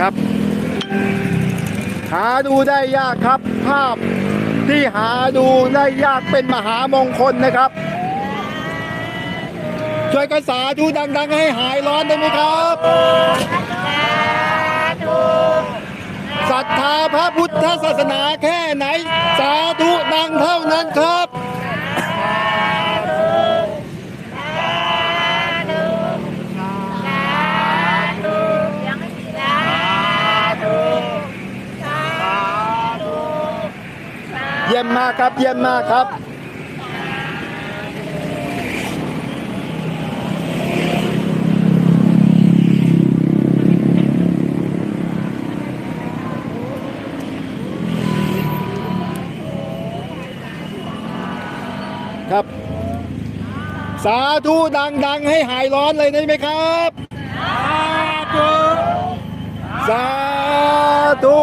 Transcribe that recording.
ครับ หาดูได้ยากครับ ภาพที่หาดูได้ยากเป็นมหามงคลนะครับ ช่วยกันสาธุดัง ๆ ให้หายร้อนได้ไหมครับศรัทธาพระพุทธศาสนา เยี่ยมมากครับ เยี่ยมมากครับ ครับ สาธุดัง ๆ ให้หายร้อนเลยได้ไหมครับ สาธุ สาธุ